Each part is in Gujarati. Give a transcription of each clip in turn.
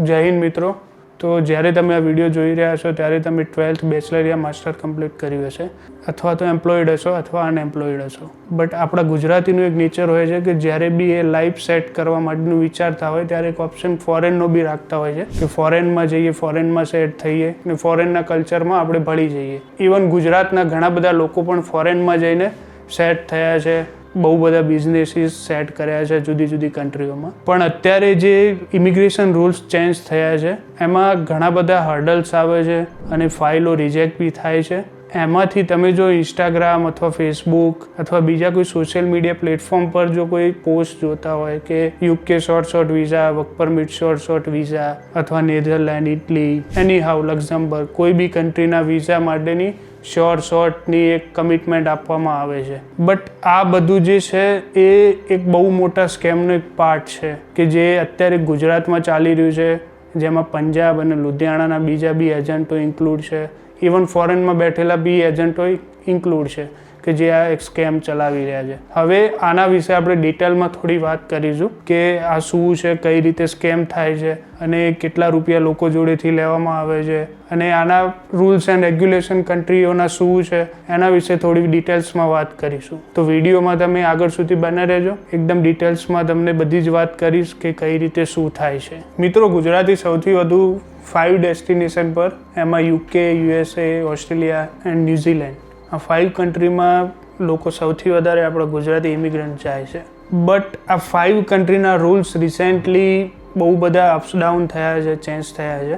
જય હિન્દ મિત્રો. તો જ્યારે તમે આ વીડિયો જોઈ રહ્યા છો, ત્યારે તમે ટ્વેલ્થ બેચલર યા માસ્ટર કમ્પ્લીટ કર્યું હશે. અથવા તો એમ્પ્લોઈડ હશો અથવા અનએમ્પ્લોઈડ હશો. બટ આપણા ગુજરાતીનું એક નેચર હોય છે કે જ્યારે બી એ લાઈફ સેટ કરવા માટેનું વિચારતા હોય, ત્યારે એક ઓપ્શન ફોરેનનો બી રાખતા હોય છે કે ફોરેનમાં જઈએ, ફોરેનમાં સેટ થઈએ ને ફોરેનના કલ્ચરમાં આપણે ભળી જઈએ. ઇવન ગુજરાતના ઘણા બધા લોકો પણ ફોરેનમાં જઈને સેટ થયા છે. બહુ બધા બિઝનેસીસ સેટ કર્યા છે જુદી જુદી કન્ટ્રીઓમાં પણ અત્યારે જે ઇમિગ્રેશન રૂલ્સ ચેન્જ થયા છે, એમાં ઘણા બધા હર્ડલ્સ આવે છે અને ફાઇલો રિજેક્ટ બી થાય છે. એમાંથી તમે જો ઇન્સ્ટાગ્રામ અથવા ફેસબુક અથવા બીજા કોઈ સોશિયલ મીડિયા પ્લેટફોર્મ પર જો કોઈ પોસ્ટ જોતા હોય કે UK short short visa work permit short short visa અથવા Netherland Italy any how Luxembourg કોઈ બી કન્ટ્રીના વિઝા માટેની શ્યોર શોર્ટની એક કમિટમેન્ટ આપવામાં આવે છે. બટ આ બધું જે છે, એ એક બહુ મોટા સ્કેમનો એક પાર્ટ છે કે જે અત્યારે ગુજરાતમાં ચાલી રહ્યું છે, જેમાં પંજાબ અને લુધિયાણાના બીજા બી એજન્ટો ઇન્ક્લુડ છે. ઇવન ફોરેનમાં બેઠેલા બી એજન્ટો ઇન્ક્લુડ છે. કે જે આ એક સ્કેમ ચલાવી રહ્યા છે. હવે આના વિશે આપણે ડિટેલમાં થોડી વાત કરીશું કે આ શું છે, કઈ રીતે સ્કેમ થાય છે અને કેટલા રૂપિયા લોકો જોડેથી લેવામાં આવે છે અને આના રૂલ્સ એન્ડ રેગ્યુલેશન કન્ટ્રીઓના શું છે એના વિશે થોડી ડિટેલ્સમાં વાત કરીશું. તો વિડીયોમાં તમે આગળ સુધી બને રહેજો. એકદમ ડિટેલ્સમાં તમને બધી જ વાત કરીશ કે કઈ રીતે શું થાય છે. મિત્રો, ગુજરાતી સૌથી વધુ ફાઇવ ડેસ્ટિનેશન પર એમાં UK USA Australia and New Zealand આ ફાઇવ કન્ટ્રીમાં લોકો સૌથી વધારે આપણા ગુજરાતી ઇમિગ્રન્ટ જાય છે. બટ આ ફાઇવ કન્ટ્રીના રૂલ્સ રિસેન્ટલી બહુ બધા અપ્સ ડાઉન થયા છે ચેન્જ થયા છે.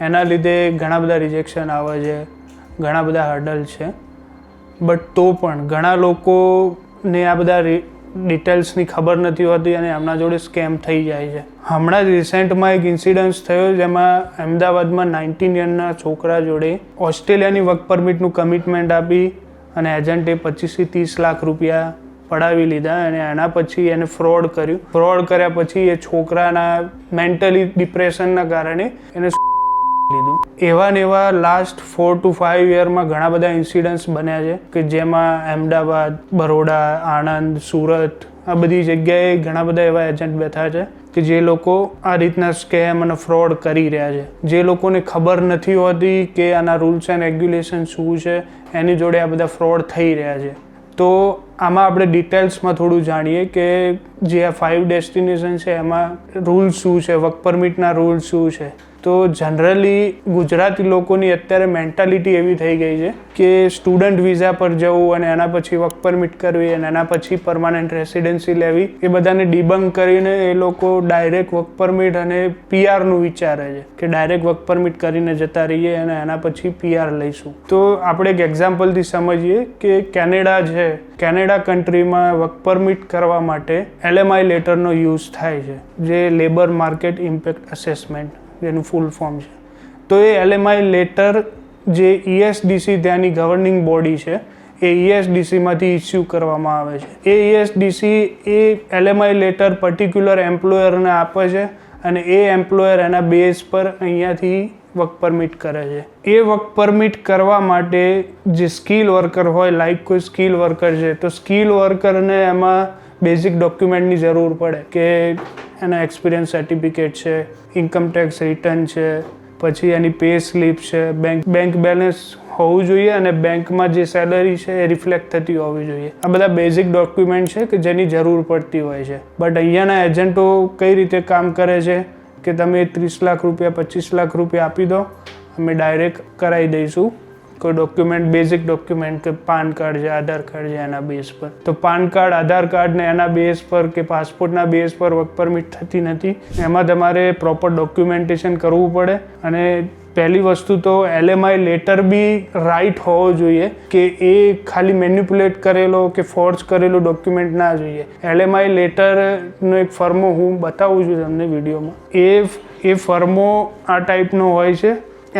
એના લીધે ઘણા બધા રિજેક્શન આવે છે, ઘણા બધા હર્ડલ છે. બટ તો પણ ઘણા લોકોને આ બધા ડિટેલ્સની ખબર નથી હોતી અને એમના જોડે સ્કેમ થઈ જાય છે. હમણાં જ રિસેન્ટમાં એક ઇન્સિડન્સ થયો જેમાં અમદાવાદમાં નાઇન્ટીન યરના છોકરા જોડે ઓસ્ટ્રેલિયાની વર્ક પરમિટનું કમિટમેન્ટ આપી અને એજન્ટે પચીસથી ત્રીસ લાખ રૂપિયા પડાવી લીધા અને એના પછી એને ફ્રોડ કર્યું. ફ્રોડ કર્યા પછી એ છોકરાના મેન્ટલી ડિપ્રેશનના કારણે એને એવા ને એવા લાસ્ટ ફોર ટુ ફાઇવ યરમાં ઘણા બધા ઇન્સિડન્ટ્સ બન્યા છે કે જેમાં અમદાવાદ, બરોડા, આણંદ, સુરત, આ બધી જગ્યાએ ઘણા બધા એવા એજન્ટ બેઠા છે કે જે લોકો આ રીતના સ્કેમ અને ફ્રોડ કરી રહ્યા છે. જે લોકોને ખબર નથી હોતી કે આના રૂલ્સ એન્ડ રેગ્યુલેશન શું છે, એની જોડે આ બધા ફ્રોડ થઈ રહ્યા છે. તો આમાં આપણે ડિટેલ્સમાં થોડું જાણીએ કે જે આ ફાઇવ ડેસ્ટિનેશન છે, એમાં રૂલ્સ શું છે વર્ક પરમિટના રૂલ્સ શું છે. તો જનરલી ગુજરાતી લોકોની અત્યારે મેન્ટાલિટી એવી થઈ ગઈ છે કે સ્ટુડન્ટ વિઝા પર જવું અને એના પછી વર્ક પરમિટ કરવી અને એના પછી પરમાનન્ટ રેસિડેન્સી લેવી, એ બધાને ડિબંગ કરીને એ લોકો ડાયરેક્ટ વર્ક પરમિટ અને પીઆરનું વિચારે છે કે ડાયરેક્ટ વર્ક પરમિટ કરીને જતા રહીએ અને એના પછી પીઆર લઈશું. તો આપણે એક એક્ઝામ્પલથી સમજીએ કે કેનેડા છે. કેનેડા કન્ટ્રીમાં વર્ક પરમિટ કરવા માટે એલએમઆઈ લેટરનો યુઝ થાય છે, જે લેબર માર્કેટ ઇમ્પેક્ટ અસેસમેન્ટ જેનું ફૂલ ફોર્મ છે. તો એ એલએમઆઈ લેટર જે E ઈએસડીસી ત્યાંની ગવર્નિંગ બોડી છે, એ E ઈએસડીસીમાંથી ઇસ્યુ કરવામાં આવે છે. એ ઈએસડીસી એ એલએમઆઈ લેટર પર્ટિક્યુલર એમ્પ્લોયરને આપે છે અને એ એમ્પ્લોયર એના બેઝ પર અહીંયાથી વર્ક પરમિટ કરે છે. એ વર્ક પરમિટ કરવા માટે જે સ્કિલ વર્કર હોય લાઈક કોઈ સ્કિલ વર્કર છે, તો સ્કિલ વર્કરને એમાં બેઝિક ડોક્યુમેન્ટની જરૂર પડે કે એના એક્સપિરિયન્સ સર્ટિફિકેટ છે ઇન્કમ ટેક્સ રિટર્ન છે, પછી એની પે સ્લીપ છે. બેંક બેંક બેલેન્સ હોવું જોઈએ અને બેંકમાં જે સેલરી છે એ રિફ્લેક્ટ થતી હોવી જોઈએ. આ બધા બેઝિક ડોક્યુમેન્ટ છે કે જેની જરૂર પડતી હોય છે. બટ અહીંયાના એજન્ટો કઈ રીતે કામ કરે છે કે તમે ત્રીસ લાખ રૂપિયા, પચીસ લાખ રૂપિયા આપી દો, અમે ડાયરેક્ટ કરાવી દઈશું. કોઈ ડોક્યુમેન્ટ બેઝિક ડોક્યુમેન્ટ કે પાન કાર્ડ છે, આધાર કાર્ડ છે એના બેઝ પર. તો પાન કાર્ડ આધાર કાર્ડ ને એના બેઝ પર કે પાસપોર્ટના બેઝ પર વર્ક પરમિટ થતી નથી. એમાં તમારે પ્રોપર ડોક્યુમેન્ટેશન કરવું પડે. અને પહેલી વસ્તુ તો એલએમઆઈ લેટર બી રાઇટ હોવો જોઈએ કે એ ખાલી મેન્યુપ્યુલેટ કરેલો કે ફોર્સ કરેલો ડોક્યુમેન્ટ ના જોઈએ. એલએમઆઈ લેટરનો એક ફર્મો હું બતાવું છું તમને વિડીયોમાં. એ એ ફર્મો આ ટાઈપનો હોય છે.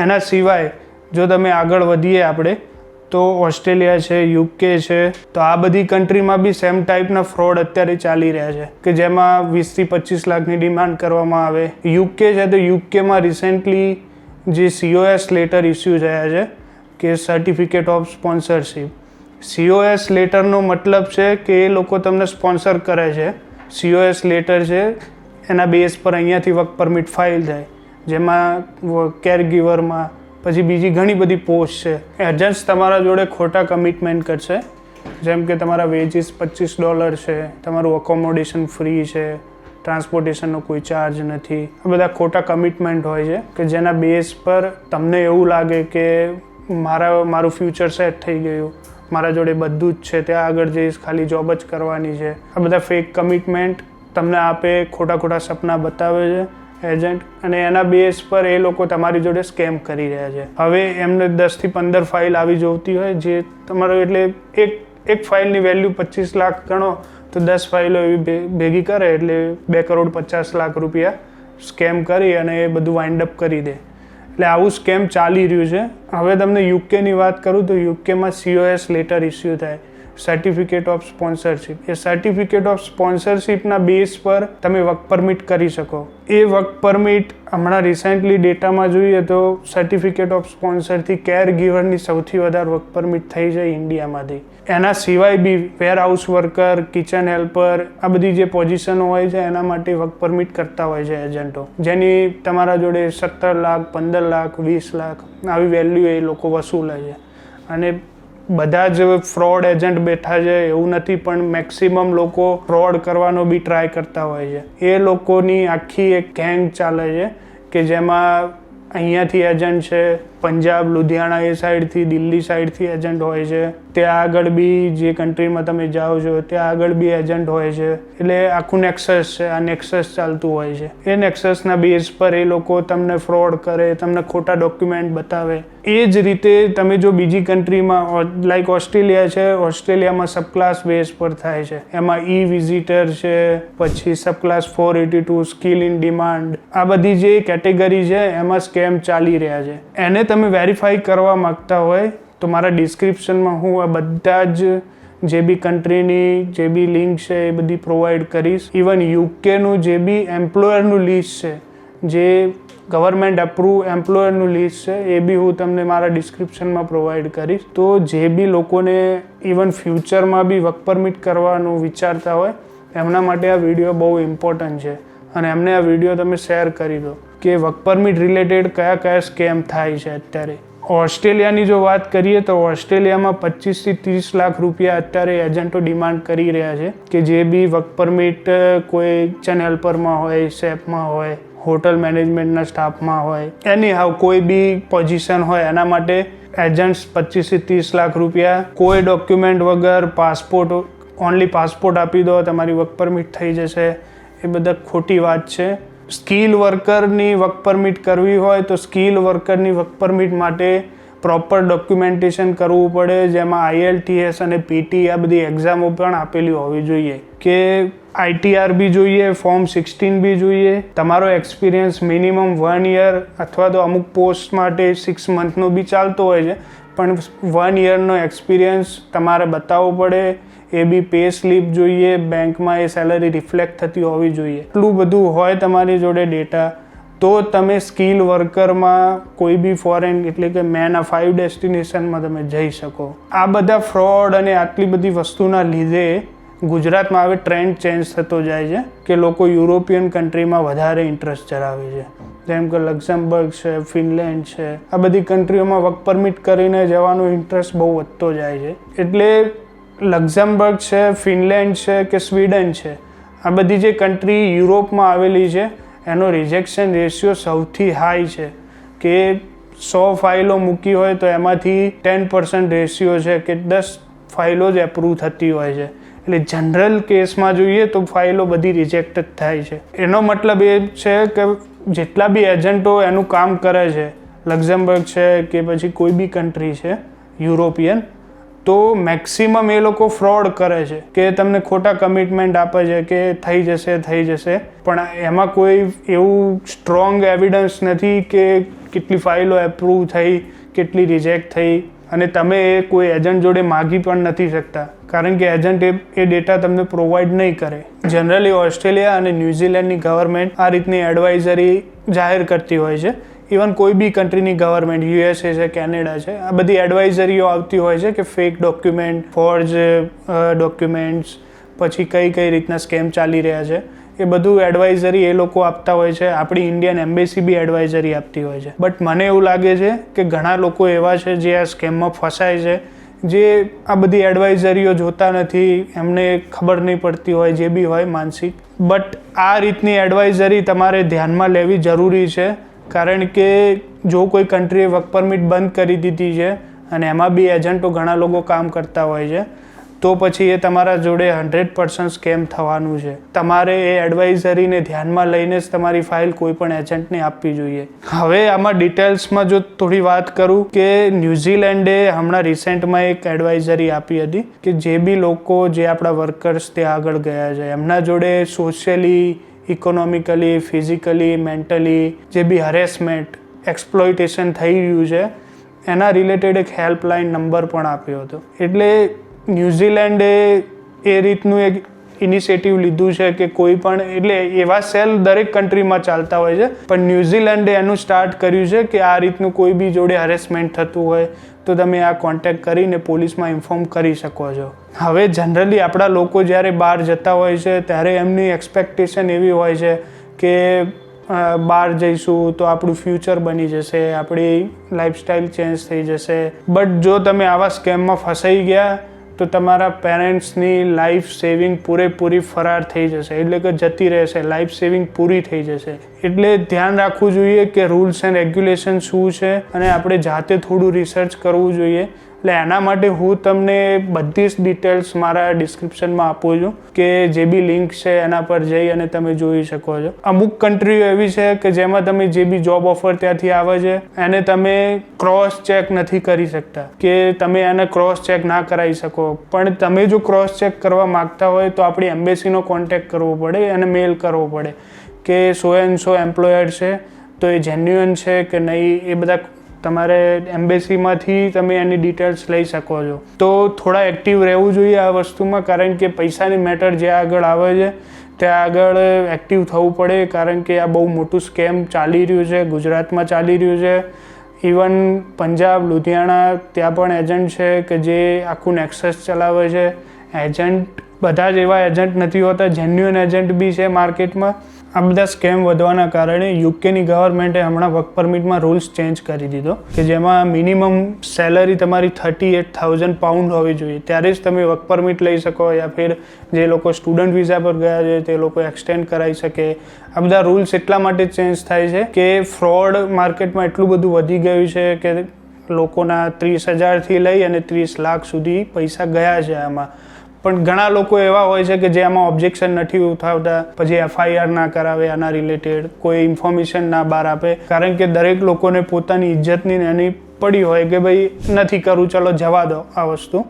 એના સિવાય જો તમે આગળ વધીએ આપણે, તો ઓસ્ટ્રેલિયા છે, યુકે છે, તો આ બધી કન્ટ્રીમાં બી સેમ ટાઈપના ફ્રોડ અત્યારે ચાલી રહ્યા છે. કે જેમાં વીસથી પચીસ લાખની ડિમાન્ડ કરવામાં આવે. યુકે છે, તો યુકેમાં રિસેન્ટલી જે સીઓએસ લેટર ઇસ્યુ થયા છે, કે સર્ટિફિકેટ ઓફ સ્પોન્સરશિપ સીઓએસ લેટરનો મતલબ છે કે એ લોકો તમને સ્પોન્સર કરે છે. સીઓએસ લેટર છે, એના બેઝ પર અહીંયાથી વર્ક પરમિટ ફાઇલ થાય. જેમાં કેર ગીવરમાં પછી બીજી ઘણી બધી પોસ્ટ છે. એજન્ટ્સ તમારા જોડે ખોટા કમિટમેન્ટ કરશે. જેમ કે તમારા વેજીસ પચીસ ડોલર છે, તમારું અકોમોડેશન ફ્રી છે ટ્રાન્સપોર્ટેશનનો કોઈ ચાર્જ નથી. આ બધા ખોટા કમિટમેન્ટ હોય છે કે જેના બેઝ પર તમને એવું લાગે કે મારા, મારું ફ્યુચર સેટ થઈ ગયું. મારા જોડે બધું જ છે, ત્યાં આગળ જઈશ ખાલી જોબ જ કરવાની છે. આ બધા ફેક કમિટમેન્ટ તમને આપે ખોટા ખોટા સપના બતાવે છે. એજન્ટ અને એના બેઝ પર એ લોકો તમારી જોડે સ્કેમ કરી રહ્યા છે. હવે એમને દસથી પંદર ફાઇલ આવી જોતી હોય, જે તમારો એટલે એક એક ફાઇલની વેલ્યુ પચીસ લાખ ગણો, તો દસ ફાઇલો એવી ભેગી કરે એટલે બે કરોડ પચાસ લાખ રૂપિયા સ્કેમ કરી અને એ બધું વાઇન્ડ અપ કરી દે. એટલે આવું સ્કેમ ચાલી રહ્યું છે. હવે તમને યુકેની વાત કરું તો યુકેમાં સીઓએસ લેટર ઇસ્યુ થાય. સર્ટિફિકેટ ઓફ સ્પોન્સરશિપ એ સર્ટિફિકેટ ઓફ સ્પોન્સરશિપના બેઝ પર તમે વર્ક પરમિટ કરી શકો. એ વર્ક પરમિટ હમણાં રિસેન્ટલી ડેટામાં જોઈએ તો સર્ટિફિકેટ ઓફ સ્પોન્સરથી કેર ગીવરની સૌથી વધારે વર્ક પરમિટ થઈ જાય ઇન્ડિયામાંથી. એના સિવાય બી warehouse worker kitchen helper આ બધી જે પોઝિશનો હોય છે એના માટે વર્ક પરમિટ કરતા હોય છે એજન્ટો જેની તમારા જોડે સત્તર લાખ, પંદર લાખ, વીસ લાખ આવી વેલ્યુ એ લોકો વસૂલે છે. અને બધા જ ફ્રોડ એજન્ટ બેઠા છે, એવું નથી, પણ મેક્સિમમ લોકો ફ્રોડ કરવાનો બી ટ્રાય કરતા હોય છે. એ લોકોની આખી એક ગેંગ ચાલે છે કે જેમાં અહીંયાથી એજન્ટ છે પંજાબ, લુધિયાણા એ સાઈડથી, દિલ્હી સાઈડથી એજન્ટ હોય છે. ત્યાં આગળ બી જે કન્ટ્રીમાં તમે જાઓ છો, ત્યાં આગળ બી એજન્ટ હોય છે. એટલે આખું નેક્સસ છે, આ નેક્સસ ચાલતું હોય છે. એ નેક્સસના બેઝ પર એ લોકો તમને ફ્રોડ કરે, તમને ખોટા ડોક્યુમેન્ટ બતાવે. એ જ રીતે તમે જો બીજી કન્ટ્રીમાં લાઈક ઓસ્ટ્રેલિયા છે, ઓસ્ટ્રેલિયામાં સબક્લાસ બેઝ પર થાય છે. એમાં ઈ વિઝિટર છે, પછી subclass four eighty two skill in demand આ બધી જે કેટેગરી છે, એમાં સ્કેમ ચાલી રહ્યા છે. એને તમે વેરીફાઈ કરવા માંગતા હોય, તો મારા ડિસ્ક્રિપ્શનમાં હું આ બધા જ જે બી કન્ટ્રીની જે બી લિંક છે એ બધી પ્રોવાઈડ કરીશ. ઇવન યુકેનું જે બી એમ્પ્લોયરનું લિસ્ટ છે, જે ગવર્મેન્ટ અપ્રૂવ એમ્પ્લોયરનું લિસ્ટ છે, એ બી હું તમને મારા ડિસ્ક્રિપ્શનમાં પ્રોવાઈડ કરીશ. તો જે બી લોકોને ઇવન ફ્યુચરમાં બી વર્ક પરમિટ કરવાનું વિચારતા હોય, એમના માટે આ વીડિયો બહુ ઇમ્પોર્ટન્ટ છે. અને એમને આ વીડિયો તમે શેર કરી દો. કે વર્ક પરમિટ રિલેટેડ કયા કયા સ્કેમ થાય છે અત્યારે? ઓસ્ટ્રેલિયાની જો વાત કરીએ તો ઓસ્ટ્રેલિયામાં પચીસથી ત્રીસ લાખ રૂપિયા અત્યારે એજન્ટો ડિમાન્ડ કરી રહ્યા છે કે જે બી વર્ક પરમિટ કોઈ ચેનલ પરમાં હોય શેફમાં હોય હોટલ મેનેજમેન્ટના સ્ટાફમાં હોય એની હાવ કોઈ બી પોઝિશન હોય, એના માટે એજન્ટ્સ પચીસથી ત્રીસ લાખ રૂપિયા, કોઈ ડોક્યુમેન્ટ વગર પાસપોર્ટ ઓનલી પાસપોર્ટ આપી દો, તમારી વર્ક પરમિટ થઈ જશે, એ બધા ખોટી વાત છે. સ્કિલ વર્કરની વર્ક પરમિટ કરવી હોય તો સ્કિલ વર્કરની વર્ક પરમિટ માટે પ્રોપર ડોક્યુમેન્ટેશન કરવું પડે. જેમાં આઈએલટીએસ અને પીટી આ બધી એક્ઝામો પણ આપેલી હોવી જોઈએ. કે આઈટીઆર બી જોઈએ, ફોર્મ સિક્સટીન બી જોઈએ. તમારો એક્સપિરિયન્સ મિનિમમ વન યર અથવા તો અમુક પોસ્ટ માટે સિક્સ મંથનો બી ચાલતો હોય છે. પણ વન યરનો એક્સપિરિયન્સ તમારે બતાવવો પડે. એ બી પે સ્લીપ જોઈએ બેંકમાં એ સેલરી રિફ્લેક્ટ થતી હોવી જોઈએ. એટલું બધું હોય તમારી જોડે ડેટા તો તમે સ્કિલ વર્કરમાં કોઈ બી ફોરેન એટલે કે મેના ફાઇવ ડેસ્ટિનેશનમાં તમે જઈ શકો. આ બધા ફ્રોડ અને આટલી બધી વસ્તુના લીધે ગુજરાતમાં હવે ટ્રેન્ડ ચેન્જ થતો જાય છે, કે લોકો યુરોપિયન કન્ટ્રીમાં વધારે ઇન્ટરેસ્ટ ધરાવે છે. જેમ કે લક્ઝમબર્ગ છે, ફિનલેન્ડ છે, આ બધી કન્ટ્રીઓમાં વર્ક પરમિટ કરીને જવાનો ઇન્ટરેસ્ટ બહુ વધતો જાય છે. એટલે લક્ઝમબર્ગ છે, ફિનલેન્ડ છે કે સ્વીડન છે? આ બધી જે કન્ટ્રી યુરોપમાં આવેલી છે, એનો રિજેક્શન રેશિયો સૌથી હાઈ છે. કે સો ફાઇલો મૂકી હોય તો એમાંથી ટેન પર્સન્ટ રેશિયો છે કે દસ ફાઇલો જ એપ્રૂવ થતી હોય છે. એટલે જનરલ કેસમાં જોઈએ તો ફાઇલો બધી રિજેક્ટ જ થાય છે. એનો મતલબ એ છે કે જેટલા બી એજન્ટો એનું કામ કરે છે, લક્ઝમબર્ગ છે કે પછી કોઈ બી કન્ટ્રી છે, યુરોપિયન તો મેક્સિમમ એ લોકો ફ્રોડ કરે છે, કે તમને ખોટા કમિટમેન્ટ આપે છે, કે થઈ જશે થઈ જશે. પણ એમાં કોઈ એવું સ્ટ્રોંગ એવિડન્સ નથી કે કેટલી ફાઇલો એપ્રૂવ થઈ, કેટલી રિજેક્ટ થઈ. અને તમે એ કોઈ એજન્ટ જોડે માગી પણ નથી શકતા. કારણ કે એજન્ટ એ એ ડેટા તમને પ્રોવાઈડ નહીં કરે. જનરલી ઓસ્ટ્રેલિયા અને ન્યૂઝીલેન્ડની ગવર્મેન્ટ આ રીતની એડવાઇઝરી જાહેર કરતી હોય છે. ઇવન કોઈ બી કન્ટ્રીની ગવર્મેન્ટ યુએસએ છે કેનેડા છે, આ બધી એડવાઇઝરીઓ આવતી હોય છે કે ફેક ડોક્યુમેન્ટ ફોર્જ ડોક્યુમેન્ટ્સ પછી કઈ કઈ રીતના સ્કેમ ચાલી રહ્યા છે, એ બધું એડવાઇઝરી એ લોકો આપતા હોય છે, આપણી ઇન્ડિયન એમ્બેસી બી એડવાઇઝરી આપતી હોય છે. બટ મને એવું લાગે છે કે ઘણા લોકો એવા છે જે આ સ્કેમમાં ફસાય છે, જે આ બધી એડવાઇઝરીઓ જોતા નથી, એમને ખબર નહીં પડતી હોય, જે બી હોય, માનસિક. બટ આ રીતની એડવાઇઝરી તમારે ધ્યાનમાં લેવી જરૂરી છે કારણ કે જો કોઈ કન્ટ્રીએ વર્ક પરમિટ બંધ કરી દીધી છે અને એમાં બી એજન્ટો ઘણા લોકો કામ કરતા હોય છે, તો પછી એ તમારા જોડે હંડ્રેડ પર્સન્ટ સ્કેમ થવાનું છે. તમારે એ એડવાઇઝરીને ધ્યાનમાં લઈને જ તમારી ફાઇલ કોઈ પણ એજન્ટને આપવી જોઈએ. હવે આમાં ડિટેલ્સમાં જો થોડી વાત કરું કે ન્યૂઝીલેન્ડે હમણાં રિસેન્ટમાં એક એડવાઇઝરી આપી હતી કે જે બી લોકો, જે આપણા વર્કર્સ ત્યાં આગળ ગયા છે, એમના જોડે સોશિયલી ઇકોનોમિકલી ફિઝિકલી મેન્ટલી જે બી હરેસમેન્ટ એક્સપ્લોઇટેશન થઈ રહ્યું છે, એના રિલેટેડ એક હેલ્પલાઇન નંબર પણ આપ્યો હતો. એટલે ન્યૂઝીલેન્ડે એ રીતનું એક ઇનિશિયેટિવ લીધું છે કે કોઈ પણ, એટલે એવા સેલ દરેક કન્ટ્રીમાં ચાલતા હોય છે. પણ ન્યૂઝીલેન્ડે એનું સ્ટાર્ટ કર્યું છે કે આ રીતનું કોઈ બી જોડે હરેસમેન્ટ થતું હોય, તો તમે આ કોન્ટેક્ટ કરીને પોલીસમાં ઇન્ફોર્મ કરી શકો છો. હવે જનરલી આપણા લોકો જ્યારે બહાર જતા હોય છે, ત્યારે એમની એક્સપેક્ટેશન એવી હોય છે કે બહાર જઈશું તો આપણું ફ્યુચર બની જશે, આપણી લાઈફસ્ટાઈલ ચેન્જ થઈ જશે. બટ જો તમે આવા સ્કેમમાં ફસાઈ ગયા તો તમારા પેરેન્ટ્સની લાઈફ સેવિંગ પૂરેપૂરી ફરાર થઈ જશે. એટલે કે જતી રહેશે. લાઈફ સેવિંગ પૂરી થઈ જશે. એટલે ધ્યાન રાખવું જોઈએ કે રૂલ્સ એન્ડ રેગ્યુલેશન શું છે અને આપણે જાતે થોડું રિસર્ચ કરવું જોઈએ. એટલે એના માટે હું તમને બધી જ ડિટેલ્સ મારા ડિસ્ક્રિપ્શનમાં આપું છું કે જે બી લિંક છે એના પર જઈ અને તમે જોઈ શકો છો. અમુક કન્ટ્રીઓ એવી છે કે જેમાં તમે જે બી જોબ ઓફર ત્યાંથી આવે છે, એને તમે ક્રોસ ચેક નથી કરી શકતા. કે તમે એને ક્રોસ ચેક ના કરાવી શકો. પણ તમે જો ક્રોસ ચેક કરવા માગતા હોય તો આપણી એમ્બેસીનો કોન્ટેક્ટ કરવો પડે અને મેલ કરવો પડે કે સો એન્ડ સો એમ્પ્લોયર છે, તો એ જેન્યુઅન છે કે નહીં, એ બધા તમારે એમ્બેસીમાંથી તમે એની ડિટેલ્સ લઈ શકો છો. તો થોડા એક્ટિવ રહેવું જોઈએ આ વસ્તુમાં, કારણ કે પૈસાની મેટર જે આગળ આવે છે ત્યાં આગળ એક્ટિવ થવું પડે, કારણ કે આ બહુ મોટું સ્કેમ ચાલી રહ્યું છે, ગુજરાતમાં ચાલી રહ્યું છે. ઇવન પંજાબ, લુધિયાણા, ત્યાં પણ એજન્ટ છે કે જે આખું નેક્સસ ચલાવે છે. એજન્ટ બધા જ એવા એજન્ટ નથી હોતા જેન્યુઅન એજન્ટ બી છે માર્કેટમાં આ બધા સ્કેમ વધવાના કારણે યુકેની ગવર્મેન્ટે હમણાં વર્ક પરમિટમાં રૂલ્સ ચેન્જ કરી દીધો, કે જેમાં મિનિમમ સેલરી તમારી થર્ટી એટ થાઉઝન્ડ પાઉન્ડ હોવી જોઈએ. ત્યારે જ તમે વર્ક પરમિટ લઈ શકો યા ફિર જે લોકો સ્ટુડન્ટ વિઝા પર ગયા છે, તે લોકો એક્સટેન્ડ કરાવી શકે. આ બધા રૂલ્સ એટલા માટે ચેન્જ થાય છે કે ફ્રોડ માર્કેટમાં એટલું બધું વધી ગયું છે કે લોકોના ત્રીસ હજારથી લઈ અને ત્રીસ લાખ સુધી પૈસા ગયા છે આમાં. પણ ઘણા લોકો એવા હોય છે કે જે આમાં ઓબ્જેક્શન નથી ઉઠાવતા, પછી એફઆઈઆર ના કરાવે, આના રિલેટેડ કોઈ ઇન્ફોર્મેશન ના બહાર આપે. કારણ કે દરેક લોકોને પોતાની ઇજ્જતની એની પડી હોય કે ભાઈ નથી કરવું ચલો જવા દો આ વસ્તુ.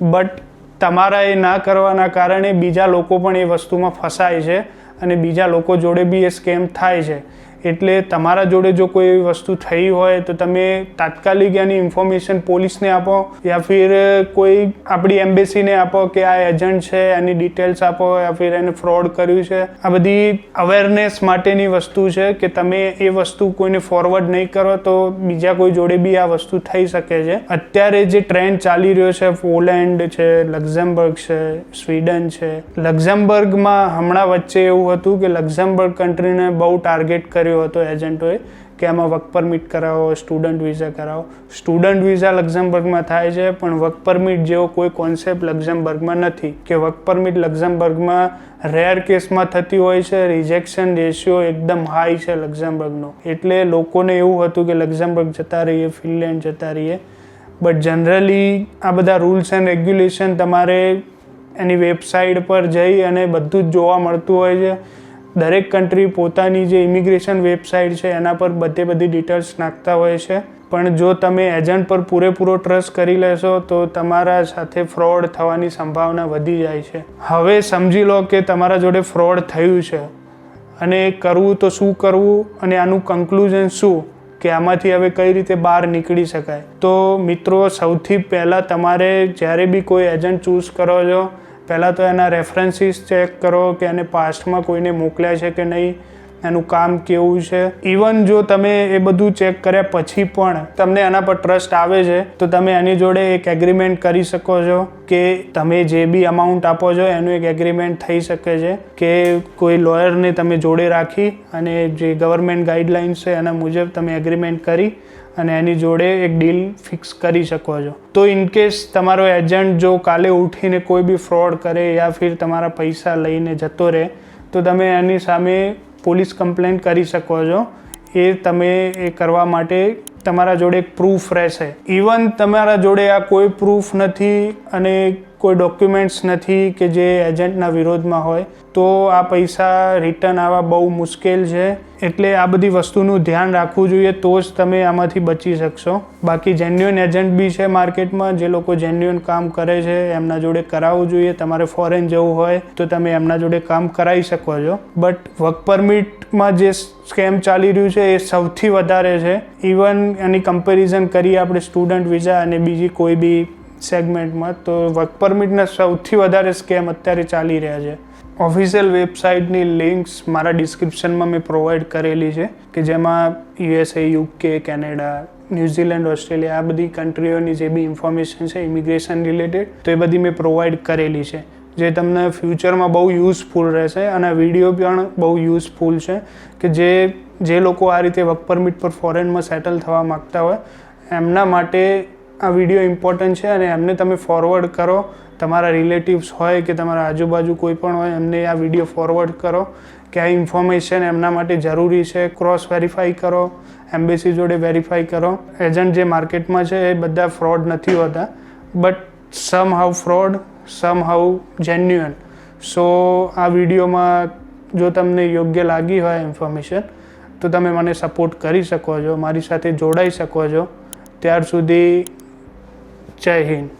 બટ તમારા એ ના કરવાના કારણે બીજા લોકો પણ એ વસ્તુમાં ફસાય છે અને બીજા લોકો જોડે બી એ સ્કેમ થાય છે. એટલે તમારા જોડે જો કોઈ એવી વસ્તુ થઈ હોય તો તમે તાત્કાલિક એની ઇન્ફોર્મેશન પોલીસને આપો યા ફિર કોઈ આપણી એમ્બેસીને આપો કે આ એજન્ટ છે, એની ડિટેલ્સ આપો, યા ફિર એને ફ્રોડ કર્યું છે. આ બધી અવેરનેસ માટેની વસ્તુ છે કે તમે એ વસ્તુ કોઈને ફોરવર્ડ નહીં કરો તો બીજા કોઈ જોડે બી આ વસ્તુ થઈ શકે છે. અત્યારે જે ટ્રેન્ડ ચાલી રહ્યો છે, પોલેન્ડ છે, લક્ઝમબર્ગ છે, સ્વીડન છે. લક્ઝમબર્ગમાં હમણાં વચ્ચે એવું હતું કે લક્ઝમબર્ગ કન્ટ્રીને બહુ ટાર્ગેટ કર્યો હતો એજન્ટોએ કે આમાં વર્ક પરમિટ કરાવો સ્ટુડન્ટ વિઝા કરાવો. સ્ટુડન્ટ વિઝા લક્ઝમબર્ગમાં થાય છે, પણ વર્ક પરમિટ જેવો કોઈ કોન્સેપ્ટ લક્ઝમબર્ગમાં નથી. કે વર્ક પરમિટ લક્ઝમબર્ગમાં રેર કેસમાં થતી હોય છે રિજેક્શન રેશિયો એકદમ હાઈ છે લક્ઝમબર્ગનો. એટલે લોકોને એવું હતું કે લક્ઝમબર્ગ જતા રહીએ, ફિનલેન્ડ જતા રહીએ. બટ જનરલી આ બધા રૂલ્સ એન્ડ રેગ્યુલેશન તમારે એની વેબસાઇટ પર જઈ અને બધું જ જોવા મળતું હોય છે. દરેક કન્ટ્રી પોતાની જે ઇમિગ્રેશન વેબસાઇટ છે, એના પર બધે બધી ડિટેલ્સ નાખતા હોય છે. પણ જો તમે એજન્ટ પર પૂરેપૂરો ટ્રસ્ટ કરી લેશો, તો તમારા સાથે ફ્રોડ થવાની સંભાવના વધી જાય છે. હવે સમજી લો કે તમારા જોડે ફ્રોડ થયું છે. અને કરવું તો શું કરવું અને આનું કન્ક્લુઝન શું? કે આમાંથી હવે કઈ રીતે બહાર નીકળી શકાય? તો મિત્રો, સૌથી પહેલાં તમારે જ્યારે બી કોઈ એજન્ટ ચૂઝ કરો છો પહેલાં તો એના રેફરન્સીસ ચેક કરો કે એને પાસ્ટમાં કોઈને મોકલ્યા છે કે નહીં, એનું કામ કેવું છે. ઇવન જો તમે એ બધું ચેક કર્યા પછી પણ તમને એના પર ટ્રસ્ટ આવે છે, તો તમે એની જોડે એક એગ્રીમેન્ટ કરી શકો છો કે તમે જે બી અમાઉન્ટ આપો છો, એનું એક એગ્રીમેન્ટ થઈ શકે છે કે કોઈ લોયરને તમે જોડે રાખી અને જે ગવર્મેન્ટ ગાઈડલાઇન્સ છે એના મુજબ તમે એગ્રીમેન્ટ કરી અને એની જોડે એક ડીલ ફિક્સ કરી શકો છો. તો ઇન કેસ તમારો એજન્ટ જો કાલે ઉઠીને કોઈ બી ફ્રોડ કરે યા ફિર તમારા પૈસા લઈને જતો રહે, તો તમે એની સામે પોલીસ કમ્પ્લેન કરી શકો છો. એ તમે એ કરવા માટે તમારા જોડે એક પ્રૂફ રહેશે. ઇવન તમારા જોડે આ કોઈ પ્રૂફ નથી અને કોઈ ડોક્યુમેન્ટ્સ નથી કે જે એજન્ટના વિરોધમાં હોય, તો આ પૈસા રિટર્ન આવવા બહુ મુશ્કેલ છે. એટલે આ બધી વસ્તુનું ધ્યાન રાખવું જોઈએ તો જ તમે આમાંથી બચી શકશો. બાકી જેન્યુઅન એજન્ટ બી છે માર્કેટમાં, જે લોકો જેન્યુઅન કામ કરે છે, એમના જોડે કરાવવું જોઈએ. તમારે ફોરેન જવું હોય તો તમે એમના જોડે કામ કરાવી શકો છો. બટ વર્ક પરમિટમાં જે સ્કેમ ચાલી રહ્યું છે એ સૌથી વધારે છે. ઇવન એની કમ્પેરિઝન કરીએ આપણે સ્ટુડન્ટ વિઝા અને બીજી કોઈ બી સેગમેન્ટમાં તો વર્ક પરમિટના સૌથી વધારે સ્કેમ અત્યારે ચાલી રહ્યા છે. ઓફિશિયલ વેબસાઇટની લિંક્સ મારા ડિસ્ક્રિપ્શનમાં મેં પ્રોવાઈડ કરેલી છે કે જેમાં USA UK Canada New Zealand Australia આ બધી કન્ટ્રીઓની જે બી ઇન્ફોર્મેશન છે ઇમિગ્રેશન રિલેટેડ તો એ બધી મેં પ્રોવાઈડ કરેલી છે. જે તમને ફ્યુચરમાં બહુ યુઝફુલ રહેશે અને વીડિયો પણ બહુ યુઝફુલ છે કે જે જે લોકો આ રીતે વર્ક પરમિટ પર ફોરેનમાં સેટલ થવા માગતા હોય, એમના માટે આ વીડિયો ઇમ્પોર્ટન્ટ છે અને એમને તમે ફોરવર્ડ કરો. તમારા રિલેટિવ્સ હોય કે તમારા આજુબાજુ કોઈ પણ હોય, એમને આ વીડિયો ફોરવર્ડ કરો. કે આ ઇન્ફોર્મેશન એમના માટે જરૂરી છે ક્રોસ વેરીફાઈ કરો એમ્બેસી જોડે વેરીફાઈ કરો. એજન્ટ જે માર્કેટમાં છે એ બધા ફ્રોડ નથી હોતા but somehow fraud somehow genuine so આ વિડીયોમાં જો તમને યોગ્ય લાગી હોય ઇન્ફોર્મેશન તો તમે મને સપોર્ટ કરી શકો છો, મારી સાથે જોડાઈ શકો છો. ત્યાર સુધી જય હિન્દ.